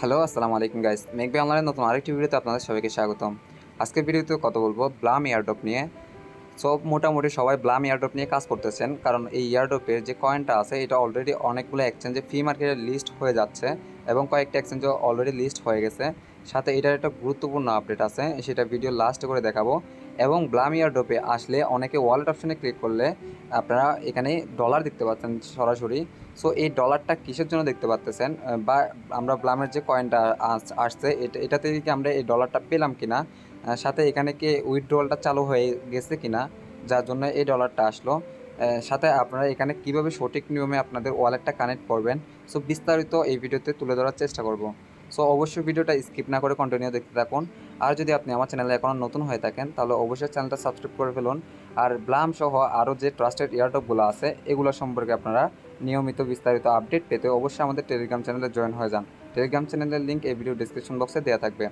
Hello, আসসালামু আলাইকুম guys মেকবি অনলাইনের নতুন আরেকটি ভিডিওতে আপনাদের সবাইকে স্বাগতম। আজকের ভিডিওতে কথা বলব ব্লাম এয়ারড্রপ নিয়ে। সব মোটামুটি সবাই ব্লাম এয়ারড্রপ নিয়ে কাজ করতেছেন, কারণ এই এয়ারড্রপের যে কয়েনটা আছে, এটা অলরেডি অনেকগুলো এক্সচেঞ্জে ফ্রি মার্কেটে লিস্ট হয়ে যাচ্ছে এবং কয়েকটা এক্সচেঞ্জে অলরেডি লিস্ট হয়ে গেছে। সাথে এটার একটা গুরুত্বপূর্ণ আপডেট আছে, সেটা ভিডিও লাস্ট করে দেখাবো। এবং ব্লাম এয়ারড্রপে আসলে অনেকে ওয়ালেট অপশনে ক্লিক করলে আপনারা এখানে ডলার দেখতে পাচ্ছেন সরাসরি। সো এই ডলারটা কিসের জন্য দেখতে পাচ্তেছেন বা আমরা ব্লামের যে কয়েনটা আসছে, এটা এটা থেকে কি আমরা এই ডলারটা পেলাম কিনা? সাথে এখানে কি উইথড্রলটা চালু হয়ে গেছে কিনা? যার জন্য এই ডলারটা আসলো। সাথে আপনারা এখানে কীভাবে সঠিক নিয়মে আপনাদের ওয়ালেটটা কানেক্ট করবেন? সো বিস্তারিত এই ভিডিওতে তুলে ধরার চেষ্টা করব। সো অবশ্যই ভিডিওটা স্কিপ না করে কন্টিনিউ দেখতে থাকুন। আর যদি আপনি আমার চ্যানেলে এখনও নতুন হয়ে থাকেন, তাহলে অবশ্যই চ্যানেলটা সাবস্ক্রাইব করে ফেলুন। আর ব্লাম সহ আরও যে ট্রাস্টেড এয়ারটপগুলো আছে, এগুলো সম্পর্কে আপনারা নিয়মিত বিস্তারিত আপডেট পেতে অবশ্যই আমাদের টেলিগ্রাম চ্যানেলে জয়েন হয়ে যান। টেলিগ্রাম চ্যানেলের লিঙ্ক এই ভিডিও ডিসক্রিপশন বক্সে দেওয়া থাকবে।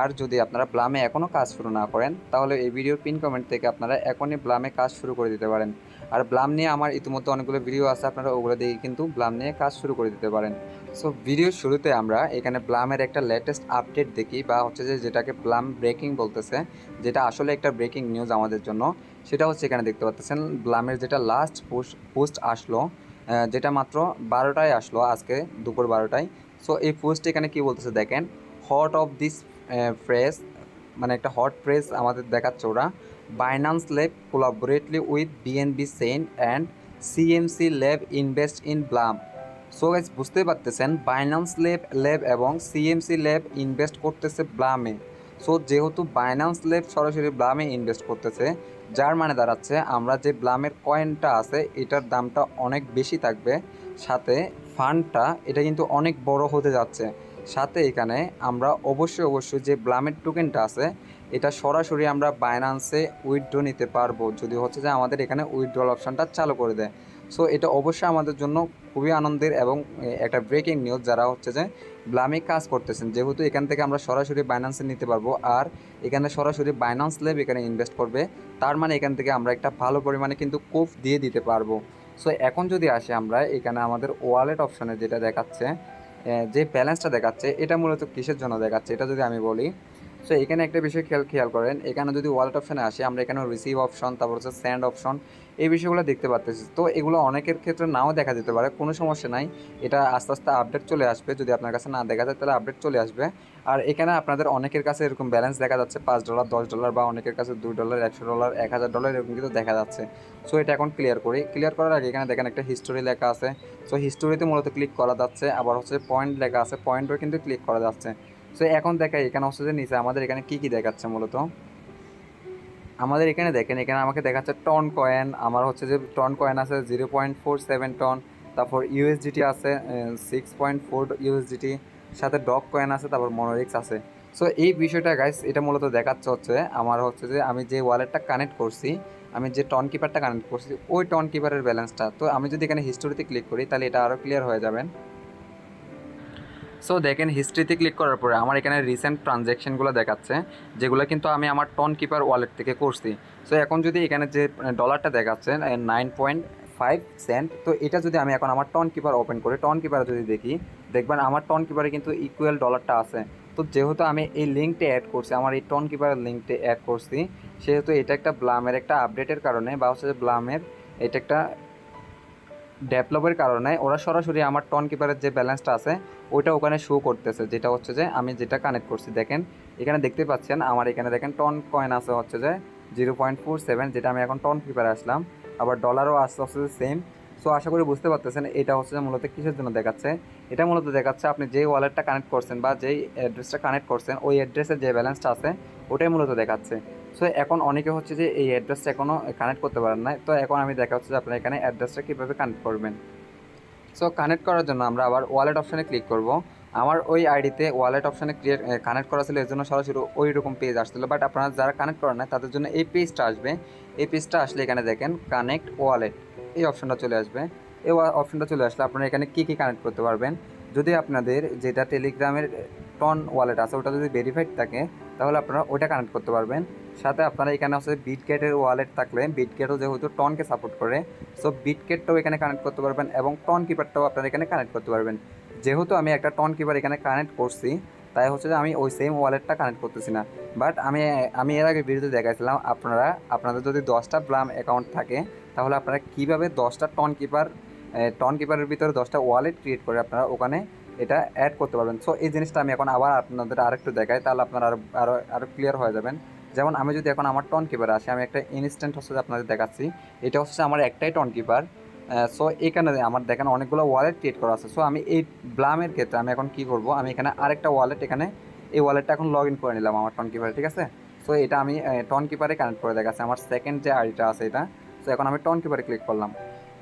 আর যদি আপনারা ব্লামে এখনও কাজ শুরু না করেন, তাহলে এই ভিডিওর পিন কমেন্ট থেকে আপনারা এখনই ব্লামে কাজ শুরু করে দিতে পারেন। আর ব্লাম নিয়ে আমার ইতিমধ্যে অনেকগুলো ভিডিও আছে, আপনারা ওগুলো দেখে কিন্তু ব্লাম নিয়ে কাজ শুরু করে দিতে পারেন। সো ভিডিওর শুরুতে আমরা এখানে ব্লামের একটা লেটেস্ট আপডেট দেখি বা হচ্ছে যে যেটাকে ব্লাম ব্রেকিং বলতেছে, যেটা আসলে একটা ব্রেকিং নিউজ আমাদের জন্য। সেটা হচ্ছে এখানে দেখতে পাচ্ছেন ব্লামের যেটা লাস্ট পোস্ট পোস্ট আসলো যেটা মাত্র বারোটায় আসলো আজকে দুপুর বারোটায়। সো এই পোস্ট এখানে কি বলতেছে দেখেন হট অফ দিস ফ্রেস মানে একটা হট ফ্রেস আমাদের দেখাচ্ছে ওরা। Binance lab collaboratively with BNB chain and CMC lab invest in Blum so guys বুঝতে পারতেছেন বাইনান্স ল্যাব ল্যাব এবং সিএমসি ল্যাব ইনভেস্ট করতেছে ব্লামে সো যেহেতু বাইনান্স ল্যাব সরাসরি ব্লামে ইনভেস্ট করতেছে, যার মানে দাঁড়াচ্ছে আমরা যে ব্লামের কয়েনটা আছে, এটার দামটা অনেক বেশি থাকবে। সাথে ফান্ডটা এটা কিন্তু অনেক বড় হতে যাচ্ছে। সাথে এখানে আমরা অবশ্যই অবশ্যই যে ব্লামের টোকেনটা আছে এটা সরাসরি আমরা বাইনান্সে উইথড্র নিতে পারব। যদি হচ্ছে যে আমাদের এখানে উইথড্রল অপশনটা চালু করে দেয়। সো এটা অবশ্যই আমাদের জন্য খুবই আনন্দের এবং একটা ব্রেকিং নিউজ যারা হচ্ছে যে ব্লামে কাজ করতেছেন। যেহেতু এখান থেকে আমরা সরাসরি বাইনান্সে নিতে পারব আর এখানে সরাসরি বাইনান্স লেব এখানে ইনভেস্ট করবে, তার মানে এখান থেকে আমরা একটা ভালো পরিমাণে কিন্তু কোফ দিয়ে দিতে পারব। সো এখন যদি আসে আমরা, এখানে আমাদের ওয়ালেট অপশনে যেটা দেখাচ্ছে যে ব্যালেন্সটা দেখাচ্ছে, এটা মূলত কিসের জন্য দেখাচ্ছে? এটা যদি আমি বলি সো এখানে একটা বিষয় খেয়াল খেয়াল করেন। এখানে যদি ওয়ালেট অপশানে আসি, আমরা এখানে রিসিভ অপশন তারপর হচ্ছে স্যান্ড অপশন এই বিষয়গুলো দেখতে পাচ্ছি তো এগুলো অনেকের ক্ষেত্রে নাও দেখা যেতে পারে, কোনো সমস্যা নাই। এটা আস্তে আস্তে আপডেট চলে আসবে। যদি আপনার কাছে না দেখা যায়, তাহলে আপডেট চলে আসবে। আর এখানে আপনাদের অনেকের কাছে এরকম ব্যালেন্স দেখা যাচ্ছে, পাঁচ ডলার দশ ডলার বা অনেকের কাছে দুই ডলার একশো ডলার এক হাজার ডলার এরকম কিন্তু দেখা যাচ্ছে। সো এটা এখন ক্লিয়ার করি। ক্লিয়ার করার আগে এখানে দেখেন একটা হিস্টোরি লেখা আছে। সো হিস্টোরিতে মূলত ক্লিক করা যাচ্ছে। আবার হচ্ছে পয়েন্ট লেখা আছে। পয়েন্টও কিন্তু ক্লিক করা যাচ্ছে। সো এখন দেখাই, এখানে হচ্ছে নিচে আমাদের এখানে কী কী দেখাচ্ছে মূলত? আমাদের এখানে দেখেন, এখানে আমাকে দেখাচ্ছে টন কয়েন আমার হচ্ছে যে টন কয়েন আছে zero point four seven ton তারপর ইউএসডিটি আছে সিক্স পয়েন্ট ফোর ইউএসডিটি সাথে ডক কয়েন আছে, তারপর মনোরিক্স আছে। সো এই বিষয়টা গাইস এটা মূলত দেখাচ্ছে হচ্ছে, আমার হচ্ছে যে আমি যে ওয়ালেটটা কানেক্ট করছি, আমি যে টন কিপারটা কানেক্ট করছি, ওই টন কিপারের ব্যালেন্সটা তো আমি যদি এখানে হিস্টোরিতে ক্লিক করি, তাহলে এটা আরও ক্লিয়ার হয়ে যাবেন। সো দেখেন হিস্ট্রিতে ক্লিক করার পরে আমার এখানে রিসেন্ট ট্রানজ্যাকশনগুলো দেখাচ্ছে, যেগুলো কিন্তু আমি আমার টন কিপার ওয়ালেট থেকে করছি। সো এখন যদি এখানে যে ডলারটা দেখাচ্ছে নাইন পয়েন্ট ফাইভ সেন্ট তো এটা যদি আমি এখন আমার টন কিপার ওপেন করি টন কিপার যদি দেখি, দেখবেন আমার টন কিপারে কিন্তু ইকুয়াল ডলারটা আছে। তো যেহেতু আমি এই লিঙ্কটা অ্যাড করছি, আমার এই টন কিপারের লিঙ্কটা অ্যাড করছি, সেহেতু এটা একটা ব্লামের একটা আপডেটের কারণে, বা হচ্ছে ব্লামের এটা একটা ডেভেলপের কারণে ওরা সরাসরি আমার টন কিপারের যে ব্যালেন্সটা আছে, ওইটা ওখানে শো করতেছে। যেটা হচ্ছে যে, আমি যেটা কানেক্ট করছি, দেখেন, এখানে দেখতে পাচ্ছেন, আমার এখানে দেখেন টন কয়েন আছে হচ্ছে যে জিরো পয়েন্ট ফোর সেভেন যেটা আমি এখন টন কিপারে আসলাম। আবার ডলারও আসতে যে সেম সো আশা করি বুঝতে পারতেছেন, এটা হচ্ছে যে মূলত কিসের জন্য দেখাচ্ছে? এটা মূলত দেখাচ্ছে আপনি যেই ওয়ালেটটা কানেক্ট করছেন বা যেই অ্যাড্রেসটা কানেক্ট করছেন, ওই অ্যাড্রেসের যে ব্যালেন্সটা আছে, ওটাই মূলত দেখাচ্ছে। সো এখন অনেকে হচ্ছে যে এই অ্যাড্রেসটা এখনও কানেক্ট করতে পারেন না তো এখন আমি দেখা হচ্ছে যে আপনারা এখানে অ্যাড্রেসটা কীভাবে কানেক্ট করবেন। সো কানেক্ট করার জন্য আমরা আবার ওয়ালেট অপশানে ক্লিক করব। আমার ওই আইডিতে ওয়ালেট অপশানে ক্লিয়ার কানেক্ট করা ছিল এর জন্য সরাসরি ওই রকম পেজ আসছিল। বাট আপনারা যারা কানেক্ট করেন না তাদের জন্য এই পেজটা আসবে। এই পেজটা আসলে এখানে দেখেন কানেক্ট ওয়ালেট এই অপশানটা চলে আসবে। এই অপশানটা চলে আসলে আপনারা এখানে কী কী কানেক্ট করতে পারবেন? যদি আপনাদের যেটা টেলিগ্রামের টন ওয়ালেট আছে, ওটা যদি ভেরিফাইড থাকে, তাহলে আপনারা ওটা কানেক্ট করতে পারবেন। সাথে আপনারা এখানে হচ্ছে বিটগেটের ওয়ালেট থাকলে বিটগেটও যেহেতু টনকে সাপোর্ট করে সো বিটগেটটাও এখানে কানেক্ট করতে পারবেন এবং টন কিপারটাও আপনারা এখানে কানেক্ট করতে পারবেন। যেহেতু আমি একটা টন কিপার এখানে কানেক্ট করছি, তাই হচ্ছে যে আমি ওই সেম ওয়ালেটটা কানেক্ট করতেছি না। বাট আমি আমি এর আগে ভিডিওতে দেখাইছিলাম, আপনারা, আপনাদের যদি দশটা ব্লাম অ্যাকাউন্ট থাকে, তাহলে আপনারা কীভাবে দশটা টন কিপার টন কিপারের ভিতরে দশটা ওয়ালেট ক্রিয়েট করে আপনারা ওখানে এটা অ্যাড করতে পারবেন। সো এই জিনিসটা আমি এখন আবার আপনাদের আরেকটু দেখাই, তাহলে আপনারা আরও আরও আরও ক্লিয়ার হয়ে যাবেন। যেমন আমি যদি এখন আমার টন কিপার আসে, আমি একটা ইনস্ট্যান্ট হচ্ছে আপনাদের দেখাচ্ছি। এটা হচ্ছে আমার একটাই টন কিপার সো এখানে আমার দেখেন অনেকগুলো ওয়ালেট ক্রিয়েট করা আছে। সো আমি এই ব্লামের ক্ষেত্রে আমি এখন কি করব? আমি এখানে আরেকটা ওয়ালেট এখানে এই ওয়ালেটটা এখন লগ ইন করে নিলাম আমার টন কিপারে ঠিক আছে? সো এটা আমি টন কিপারে কানেক্ট করে দেখাচ্ছি। আমার সেকেন্ড যে আইডিটা আছে এটা। সো এখন আমি টন কিপারে ক্লিক করলাম।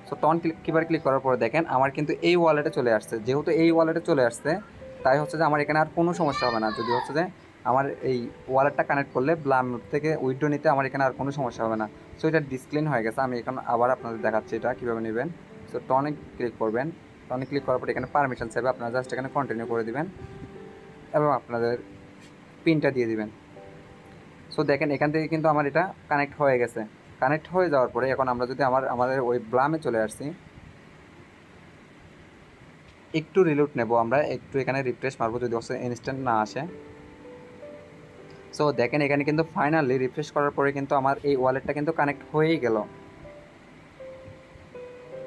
সো টন কিপারে ক্লিক করার পরে দেখেন আমার কিন্তু এই ওয়ালেটে চলে আসছে। যেহেতু এই ওয়ালেটে চলে আসছে, তাই হচ্ছে যে আমার এখানে আর কোনো সমস্যা হবে না। যদি হচ্ছে যে আমার এই ওয়ালেটটা কানেক্ট করলে ব্লাম থেকে উইড্রো নিতে আমার এখানে আর কোনো সমস্যা হবে না। সো এটা ডিসক্লিন হয়ে গেছে। আমি এখন আবার আপনাদের দেখাচ্ছি এটা কীভাবে নেবেন। সো টনে ক্লিক করবেন। টনে ক্লিক করার পর এখানে পারমিশন চাইবে। আপনারা জাস্ট এখানে কন্টিনিউ করে দিবেন এবং আপনাদের পিনটা দিয়ে দিবেন। সো দেখেন, এখান থেকে কিন্তু আমার এটা কানেক্ট হয়ে গেছে। কানেক্ট হয়ে যাওয়ার পরে এখন আমরা যদি আমার, আমাদের ওই ব্লামে চলে আসছি একটু রিলুট নেব আমরা। একটু এখানে রিফ্রেশ মারবো যদি হচ্ছে ইনস্ট্যান্ট না আসে। সো দেখেন, এখানে কিন্তু ফাইনালি রিফ্রেশ করার পরে কিন্তু আমার এই ওয়ালেটটা কিন্তু কানেক্ট হয়েই গেল।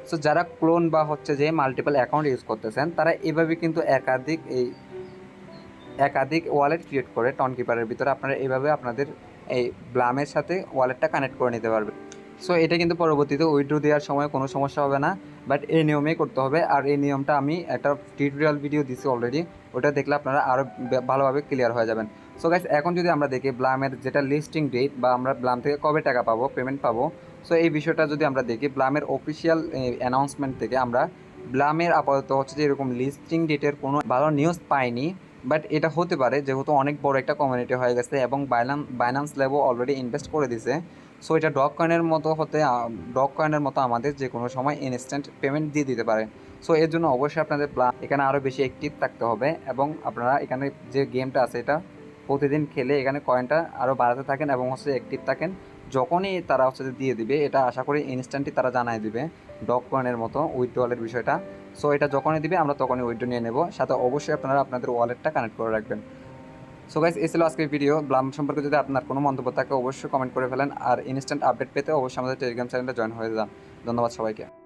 সো যারা ক্লোন বা হচ্ছে যে মাল্টিপল অ্যাকাউন্ট ইউজ করতেছেন, তারা এভাবে কিন্তু একাধিক এই একাধিক ওয়ালেট ক্রিয়েট করে টন কিপারের ভিতরে আপনারা এইভাবে আপনাদের এই ব্লামের সাথে ওয়ালেটটা কানেক্ট করে নিতে পারবে সো এটা কিন্তু পরবর্তীতে উইথড্রো দেওয়ার সময় কোনো সমস্যা হবে না বাট এই নিয়মেই করতে হবে। আর এই নিয়মটা আমি একটা টিউটোরিয়াল ভিডিও দিছি অলরেডি ওটা দেখলে আপনারা আরও ভালোভাবে ক্লিয়ার হয়ে যাবেন। সো গাইস এখন যদি আমরা দেখি ব্লামের যেটা লিস্টিং ডেট বা আমরা ব্লাম থেকে কবে টাকা পাবো পেমেন্ট পাবো সো এই বিষয়টা যদি আমরা দেখি, ব্লামের অফিসিয়াল অ্যানাউন্সমেন্ট থেকে আমরা ব্লামের আপাতত হচ্ছে যে এরকম লিস্টিং ডেটের কোনো ভালো নিউজ পাইনি বাট এটা হতে পারে যেহেতু অনেক বড় একটা কমিউনিটি হয়ে গেছে এবং বাইনান বাইনান্স লেবও অলরেডি ইনভেস্ট করে দিছে। সো এটা ডগ কয়েনের মতো হতে ডগ কয়েনের মতো আমাদের যে কোনো সময় ইনস্ট্যান্ট পেমেন্ট দিয়ে দিতে পারে। সো এর জন্য অবশ্যই আপনাদের প্ল্যান এখানে আরও বেশি অ্যাক্টিভ থাকতে হবে এবং আপনারা এখানে যে গেমটা আছে এটা প্রতিদিন খেলে এখানে কয়েনটা আরও বাড়াতে থাকেন এবং হচ্ছে অ্যাক্টিভ থাকেন। যখনই তারা হচ্ছে দিয়ে দিবে, এটা আশা করি ইনস্ট্যান্টই তারা জানায় দিবে ডগ কয়েনের মতো উইথড্রয়ালের বিষয়টা। সো এটা যখনই দিবে, আমরা তখনই উইথড্র নিয়ে নেব। সাথে অবশ্যই আপনারা আপনাদের ওয়ালেটটা কানেক্ট করে রাখবেন। সো গাইস এই ছিল আজকের ভিডিও ব্লাম সম্পর্কে যদি আপনার কোনো মন্তব্য থাকে, অবশ্যই কমেন্ট করে ফেলেন। আর ইনস্ট্যান্ট আপডেট পেতে অবশ্যই আমাদের টেলিগ্রাম চ্যানেলে জয়েন হয়ে যান। ধন্যবাদ সবাইকে।